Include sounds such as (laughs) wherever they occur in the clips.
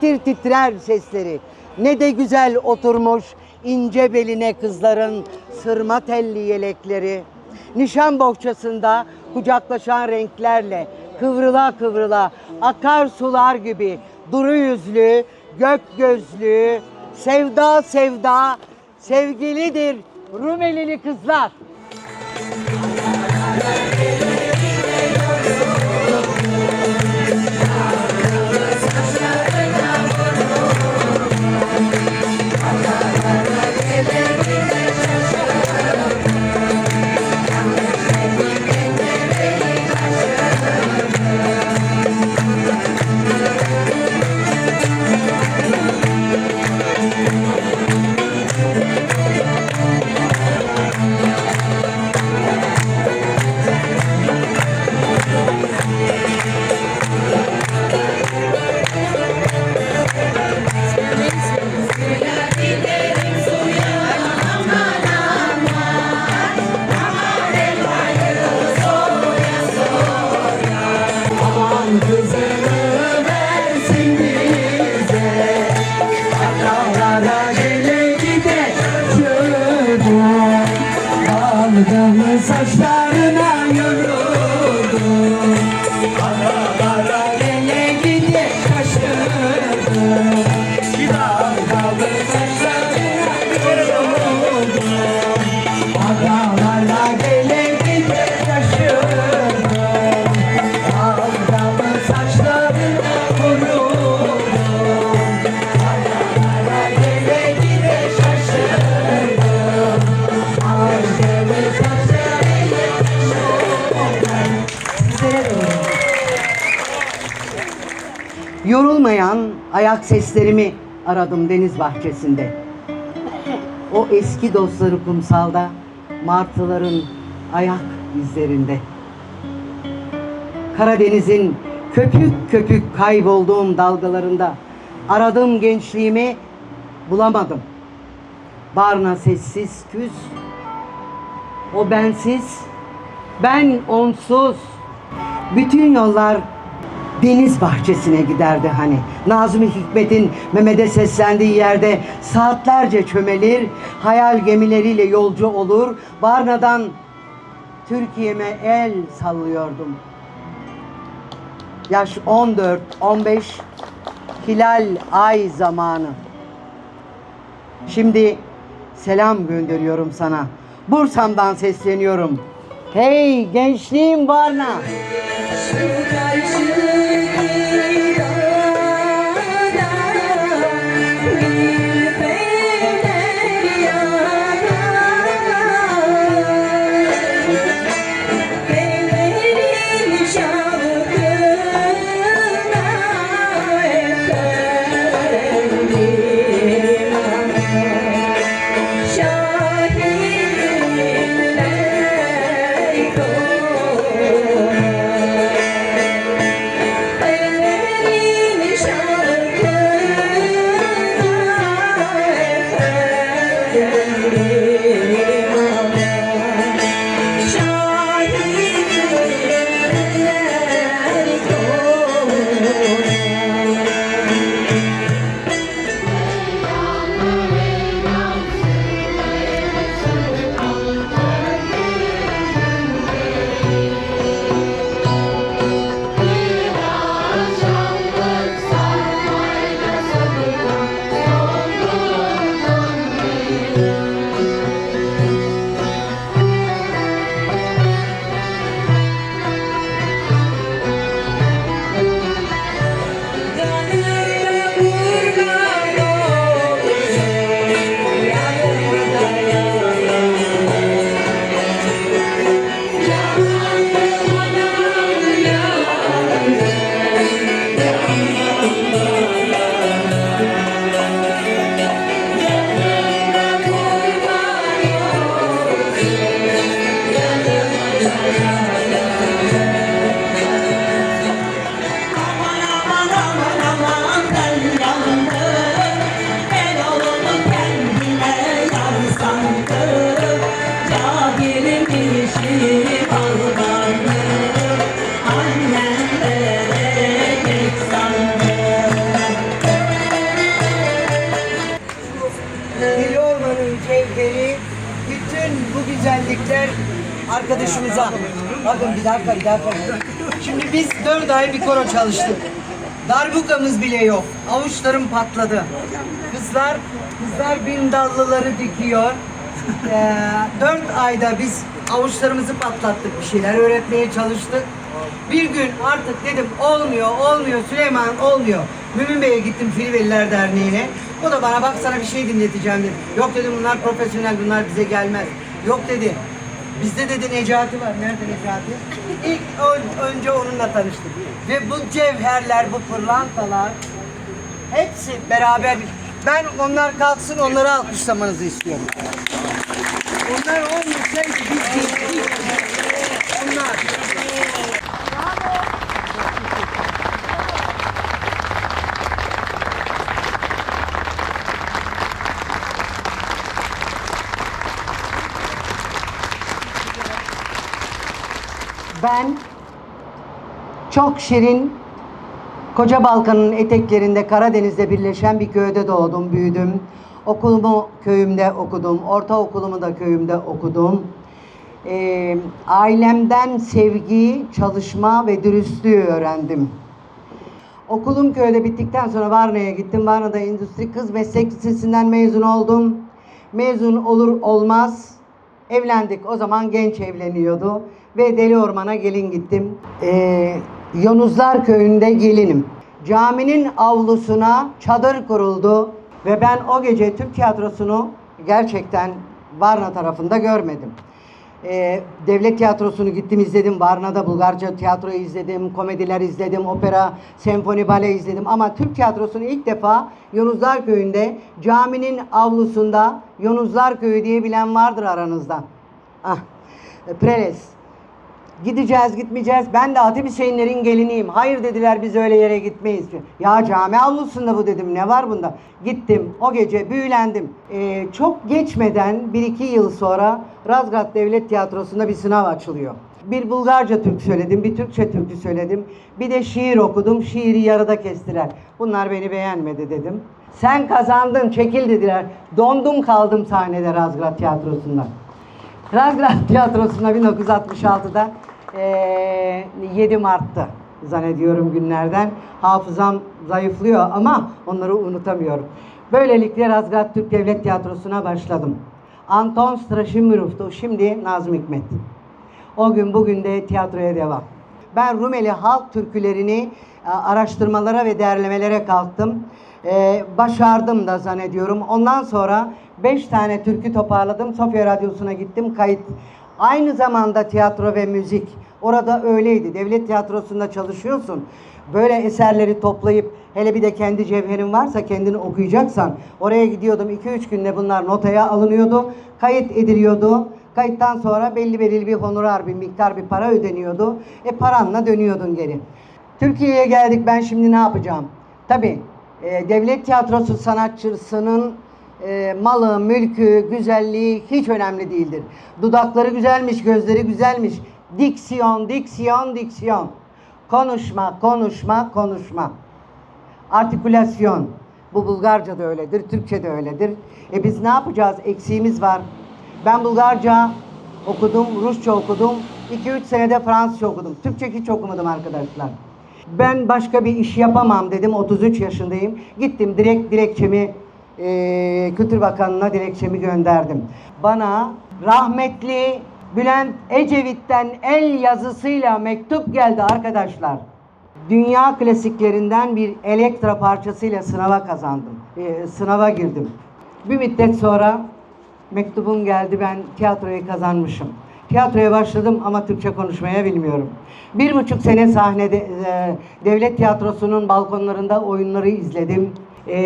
Tir titrer sesleri. Ne de güzel oturmuş ince beline kızların sırma telli yelekleri. Nişan bohçasında kucaklaşan renklerle kıvrıla kıvrıla akar sular gibi duru yüzlü, gök gözlü, sevda sevda, sevgilidir Rumelili kızlar. Yorulmayan ayak seslerimi aradım deniz bahçesinde. O eski dostları kumsalda, martıların ayak izlerinde. Karadeniz'in köpük köpük kaybolduğum dalgalarında aradım gençliğimi bulamadım. Barna sessiz küs, o bensiz, ben onsuz. Bütün yollar deniz bahçesine giderdi hani. Nazım Hikmet'in Mehmet'e seslendiği yerde saatlerce çömelir, hayal gemileriyle yolcu olur. Barna'dan Türkiye'me el sallıyordum. Yaş 14, 15, hilal ay zamanı. Şimdi selam gönderiyorum sana. Bursa'mdan sesleniyorum. Hey gençliğim Barna. aire. Arkadaşımıza. Bakın bir dakika bir dakika. Şimdi biz dört ay bir koro çalıştık. Darbukamız bile yok. Avuçlarım patladı. Kızlar, kızlar bin dallıları dikiyor. Ee, dört ayda biz avuçlarımızı patlattık bir şeyler öğretmeye çalıştık. Bir gün artık dedim olmuyor, olmuyor Süleyman olmuyor. Mümin Bey'e gittim Filiveliler Derneği'ne. O da bana bak sana bir şey dinleteceğim dedi. Yok dedim bunlar profesyonel bunlar bize gelmez. Yok dedi. Bizde dedi Necati var. Nerede Necati? İlk ön- önce onunla tanıştık. Ve bu cevherler, bu pırlantalar hepsi beraber. Ben onlar kalksın onları alkışlamanızı istiyorum. Onlar olmasaydı biz. Onlar. Ben çok şirin Koca Balkan'ın eteklerinde Karadeniz'de birleşen bir köyde doğdum, büyüdüm. Okulumu köyümde okudum, ortaokulumu da köyümde okudum. Ee, ailemden sevgi, çalışma ve dürüstlüğü öğrendim. Okulum köyde bittikten sonra Varna'ya gittim. Varna'da Endüstri Kız Meslek Lisesi'nden mezun oldum. Mezun olur olmaz evlendik. O zaman genç evleniyordu. Ve Deli Orman'a gelin gittim. Ee, Yonuzlar Köyü'nde gelinim. Caminin avlusuna çadır kuruldu. Ve ben o gece Türk tiyatrosunu gerçekten Varna tarafında görmedim. Ee, devlet tiyatrosunu gittim izledim. Varna'da Bulgarca tiyatro izledim, komediler izledim, opera, senfoni bale izledim. Ama Türk tiyatrosunu ilk defa Yonuzlar Köyü'nde caminin avlusunda Yonuzlar Köyü diye bilen vardır aranızda. Ah, Preles. Gideceğiz gitmeyeceğiz. Ben de Hatip Hüseyinlerin geliniyim. Hayır dediler biz öyle yere gitmeyiz. Ya cami avlusunda bu dedim ne var bunda? Gittim o gece büyülendim. Ee, çok geçmeden bir iki yıl sonra Razgat Devlet Tiyatrosu'nda bir sınav açılıyor. Bir Bulgarca Türk söyledim, bir Türkçe türkü söyledim. Bir de şiir okudum, şiiri yarıda kestiler. Bunlar beni beğenmedi dedim. Sen kazandın, çekil dediler. Dondum kaldım sahnede Razgrad Tiyatrosu'nda. Razgrad Tiyatrosu'nda 1966'da eee 7 Mart'tı zannediyorum günlerden. Hafızam zayıflıyor ama onları unutamıyorum. Böylelikle Razgrad Türk Devlet Tiyatrosu'na başladım. Anton Strasimirov'tu, şimdi Nazım Hikmet. O gün bugün de tiyatroya devam. Ben Rumeli halk türkülerini e, araştırmalara ve derlemelere kalktım. E, başardım da zannediyorum. Ondan sonra beş tane türkü toparladım. Sofya Radyosu'na gittim. Kayıt. Aynı zamanda tiyatro ve müzik. Orada öyleydi. Devlet tiyatrosunda çalışıyorsun. Böyle eserleri toplayıp hele bir de kendi cevherin varsa kendini okuyacaksan oraya gidiyordum. 2-3 günde bunlar notaya alınıyordu. Kayıt ediliyordu. Kayıttan sonra belli belirli bir honorar, bir miktar bir para ödeniyordu. E paranla dönüyordun geri. Türkiye'ye geldik ben şimdi ne yapacağım? Tabii e, devlet tiyatrosu sanatçısının e, malı, mülkü, güzelliği hiç önemli değildir. Dudakları güzelmiş, gözleri güzelmiş. Diksiyon, diksiyon, diksiyon. Konuşma, konuşma, konuşma. Artikülasyon. Bu Bulgarca da öyledir, Türkçe de öyledir. E biz ne yapacağız? Eksiğimiz var. Ben Bulgarca okudum, Rusça okudum. 2-3 senede Fransızca okudum. Türkçe hiç okumadım arkadaşlar. Ben başka bir iş yapamam dedim. 33 yaşındayım. Gittim direkt dilekçemi eee Kültür Bakanı'na dilekçemi gönderdim. Bana rahmetli Bülent Ecevit'ten el yazısıyla mektup geldi arkadaşlar. Dünya klasiklerinden bir elektra parçasıyla sınava kazandım. Ee, sınava girdim. Bir müddet sonra mektubum geldi ben tiyatroyu kazanmışım. Tiyatroya başladım ama Türkçe konuşmaya bilmiyorum. Bir buçuk sene sahnede e, devlet tiyatrosunun balkonlarında oyunları izledim. E,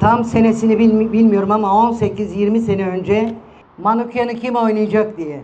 tam senesini bilmi- bilmiyorum ama 18-20 sene önce Manukyan'ı kim oynayacak diye.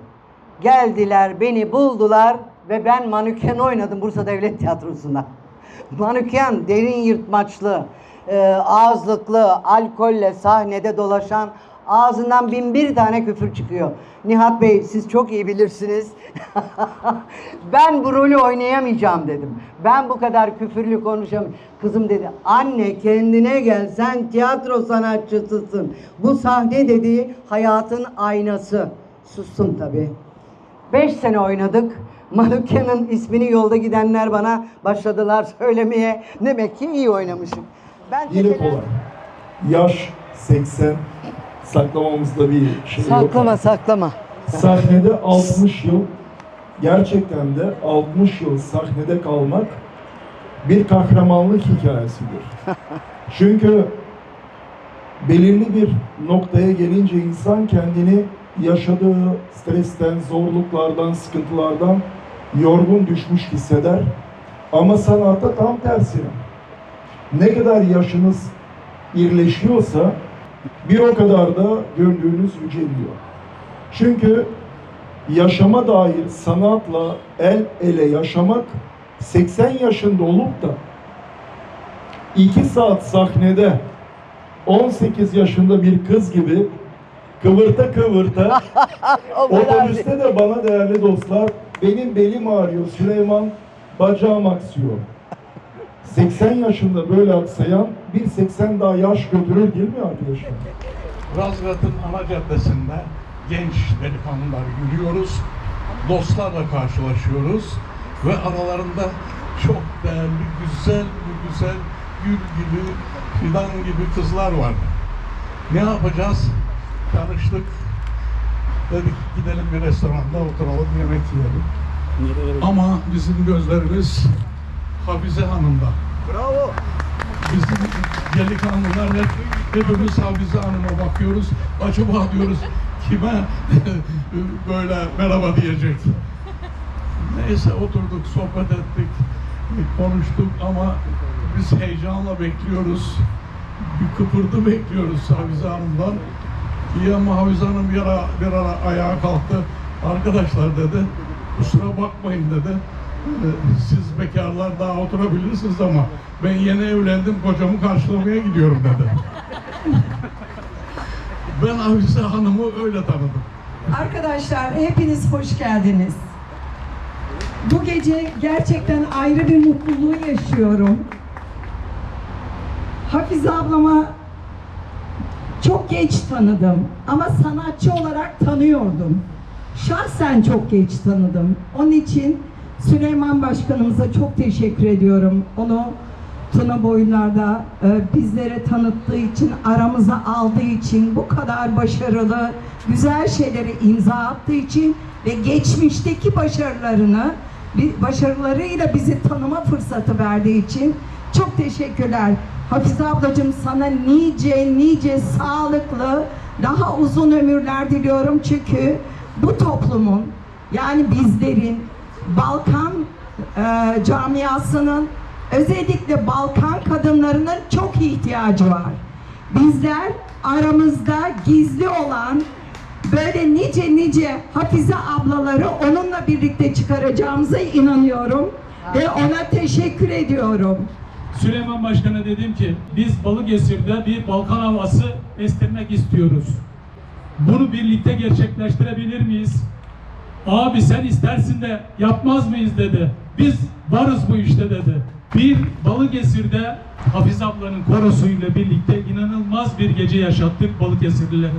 Geldiler, beni buldular ve ben manüken oynadım Bursa Devlet Tiyatrosu'nda. (laughs) Manüken derin yırtmaçlı, e, ağızlıklı, alkolle sahnede dolaşan ağzından bin bir tane küfür çıkıyor. Nihat Bey siz çok iyi bilirsiniz. (laughs) ben bu rolü oynayamayacağım dedim. Ben bu kadar küfürlü konuşamıyorum. Kızım dedi anne kendine gel sen tiyatro sanatçısısın. Bu sahne dediği hayatın aynası. Sustum tabii. Beş sene oynadık. Malukya'nın ismini yolda gidenler bana başladılar (laughs) söylemeye. Demek ki iyi oynamışım. Ben Yine kolay. Yaş 80. Saklamamızda bir şey Saklama yok. saklama. Sahnede 60 yıl, gerçekten de 60 yıl sahnede kalmak bir kahramanlık hikayesidir. (laughs) Çünkü belirli bir noktaya gelince insan kendini yaşadığı stresten, zorluklardan, sıkıntılardan yorgun düşmüş hisseder. Ama sanatta tam tersine. Ne kadar yaşınız irleşiyorsa bir o kadar da gönlünüz yüceliyor. Çünkü yaşama dair sanatla el ele yaşamak 80 yaşında olup da 2 saat sahnede 18 yaşında bir kız gibi kıvırta kıvırta (laughs) otobüste de bana değerli dostlar benim belim ağrıyor Süleyman bacağım aksıyor. 80 yaşında böyle aksayan bir 80 daha yaş götürür değil mi arkadaşlar? Razgat'ın ana caddesinde genç delikanlılar yürüyoruz. Dostlarla karşılaşıyoruz. Ve aralarında çok değerli, güzel güzel, gül gibi, fidan gibi kızlar var. Ne yapacağız? Tanıştık. Dedik gidelim bir restoranda oturalım, yemek yiyelim. Ama bizim gözlerimiz Hafize Hanım'da. Bizim delikanlılar hep, hepimiz Hafize Hanım'a bakıyoruz. Acaba diyoruz kime (laughs) böyle merhaba diyecek. Neyse oturduk, sohbet ettik, konuştuk ama biz heyecanla bekliyoruz. Bir kıpırdı bekliyoruz Hafize Hanım'dan. İyi ama Hafize Hanım bir ara, bir ara ayağa kalktı. Arkadaşlar dedi, kusura bakmayın dedi. "Ee, Siz bekarlar daha oturabilirsiniz ama ben yeni evlendim, kocamı karşılamaya gidiyorum dedi. (laughs) ben Hafize Hanım'ı öyle tanıdım. Arkadaşlar hepiniz hoş geldiniz. Bu gece gerçekten ayrı bir mutluluğu yaşıyorum. Hafize ablama çok geç tanıdım ama sanatçı olarak tanıyordum. Şahsen çok geç tanıdım. Onun için Süleyman Başkanımıza çok teşekkür ediyorum. Onu Tuna boylarda e, bizlere tanıttığı için, aramıza aldığı için, bu kadar başarılı, güzel şeyleri imza attığı için ve geçmişteki başarılarını, başarılarıyla bizi tanıma fırsatı verdiği için çok teşekkürler. Hafize ablacığım sana nice nice sağlıklı, daha uzun ömürler diliyorum çünkü bu toplumun yani bizlerin Balkan e, camiasının özellikle Balkan kadınlarının çok ihtiyacı var. Bizler aramızda gizli olan böyle nice nice Hafize ablaları onunla birlikte çıkaracağımıza inanıyorum ve ona teşekkür ediyorum. Süleyman Başkan'a dedim ki biz Balıkesir'de bir Balkan havası estirmek istiyoruz. Bunu birlikte gerçekleştirebilir miyiz? Abi sen istersin de yapmaz mıyız dedi. Biz varız bu işte dedi. Bir Balıkesir'de Hafiz ablanın korosuyla birlikte inanılmaz bir gece yaşattık Balıkesirlilere.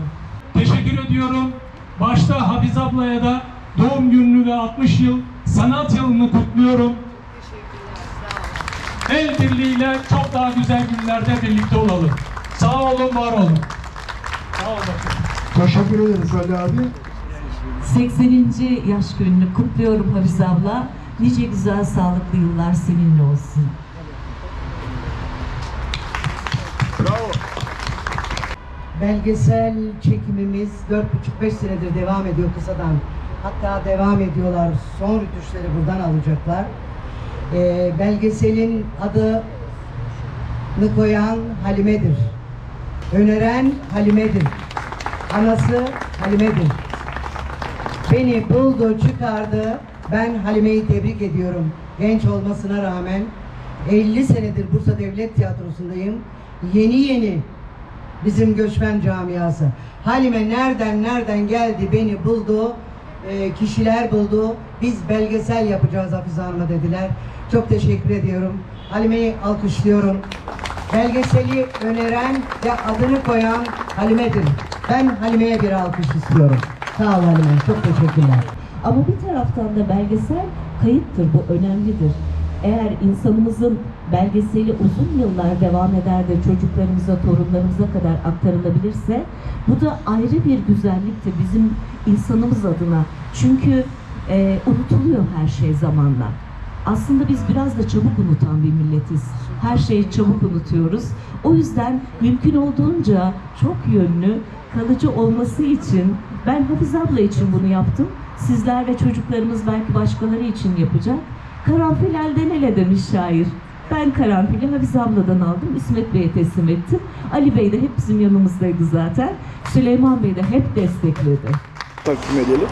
Teşekkür ediyorum. Başta Hafiz ablaya da doğum gününü ve 60 yıl sanat yılını kutluyorum. El birliğiyle çok daha güzel günlerde birlikte olalım. Sağ olun, var olun. Sağ olun. Teşekkür ederiz Ali abi. 80. yaş gününü kutluyorum Hafize abla. Nice güzel sağlıklı yıllar seninle olsun. Belgesel çekimimiz 4,5-5 senedir devam ediyor kısadan. Hatta devam ediyorlar. Son rütuşları buradan alacaklar. Ee, belgeselin adını koyan Halime'dir. Öneren Halime'dir. Anası Halime'dir. Beni buldu, çıkardı. Ben Halime'yi tebrik ediyorum. Genç olmasına rağmen 50 senedir Bursa Devlet Tiyatrosu'ndayım. Yeni yeni bizim göçmen camiası. Halime nereden nereden geldi beni buldu. e, kişiler buldu. Biz belgesel yapacağız Hafize Hanım'a dediler. Çok teşekkür ediyorum. Halime'yi alkışlıyorum. Belgeseli öneren ve adını koyan Halime'dir. Ben Halime'ye bir alkış istiyorum. Sağ ol Halime. Çok teşekkürler. Ama bir taraftan da belgesel kayıttır, bu önemlidir. Eğer insanımızın belgeseli uzun yıllar devam eder de çocuklarımıza, torunlarımıza kadar aktarılabilirse bu da ayrı bir güzelliktir bizim insanımız adına. Çünkü e, unutuluyor her şey zamanla. Aslında biz biraz da çabuk unutan bir milletiz. Her şeyi çabuk unutuyoruz. O yüzden mümkün olduğunca çok yönlü, kalıcı olması için ben Hafize abla için bunu yaptım. Sizler ve çocuklarımız belki başkaları için yapacak. Karanfil elden ele demiş şair. Ben karanfili Hafize abladan aldım. İsmet Bey'e teslim ettim. Ali Bey de hep bizim yanımızdaydı zaten. Süleyman Bey de hep destekledi. Takdim edelim.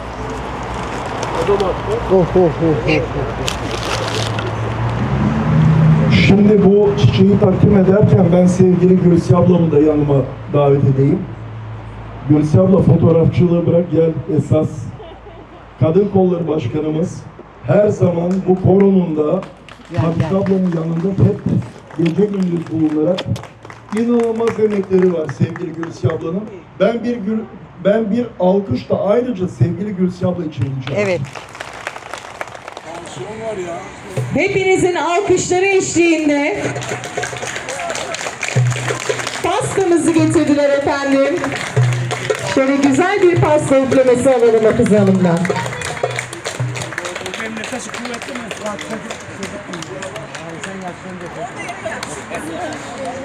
Şimdi bu çiçeği takdim ederken ben sevgili Gülsi ablamı da yanıma davet edeyim. Gülsi abla fotoğrafçılığı bırak gel esas. Kadın Kolları Başkanımız her zaman bu koronunda Gel, Hafize gel. ablamın yanında hep gece gündüz bulunarak inanılmaz emekleri var sevgili Gülsi ablanın. Ben bir gül, ben bir alkış da ayrıca sevgili Gülsi abla için rica Evet. Hepinizin alkışları eşliğinde pastamızı getirdiler efendim. Şöyle güzel bir pasta üflemesi alalım Hafize Hanım'dan.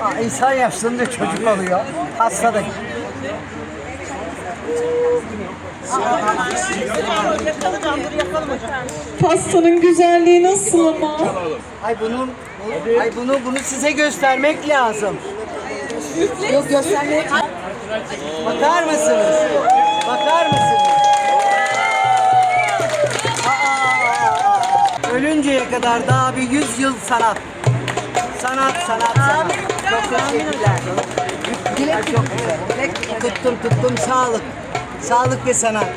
Aa, insan yaşlığında çocuk oluyor. Hastalık. Pastanın güzelliği nasıl ama? Ay bunun, ay bunu bunu size göstermek lazım. Yok göstermek. Bakar mısınız? Bakar mısınız? Aa, ölünceye kadar daha bir yüz yıl sanat. Sanat, sanat, sanat. Çok teşekkürler. Çok güzel. Tuttum, tuttum. Sağlık. Sağlık ve sanat.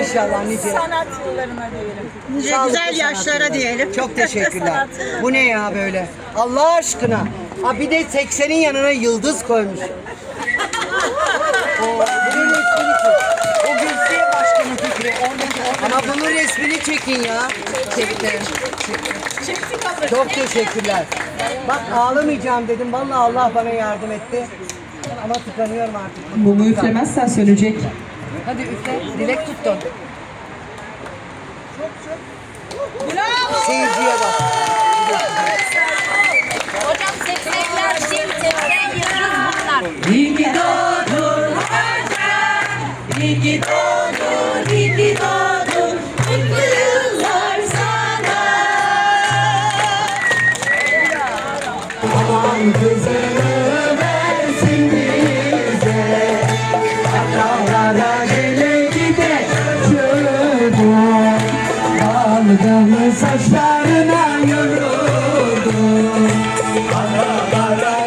İnşallah nice. sanat yıllarına diyelim. Nice güzel sanat yaşlara yılları. diyelim. Çok teşekkürler. (laughs) Sanat yılları. Bu ne ya böyle? Allah aşkına. Ha bir de 80'in yanına yıldız koymuş. O, bunun resmini çek. O Gülsiye Başkan'ın fikri. Ama bunun resmini çekin ya. Çektim. Çok teşekkürler. Bak ağlamayacağım dedim. Vallahi Allah bana yardım etti. Ama tıkanıyorum artık. Mumu üflemezsen sönecek. Hadi üfle. Dilek tuttun. Seyirciye bak. Hocam 80'ler şimdi 80 yıldız bunlar. İyi ki doğdun Hacer, iyi ki doğdun, iyi ki doğdun. Mutlu yıllar sana. Aman Saçlarına yoruldum. Aralara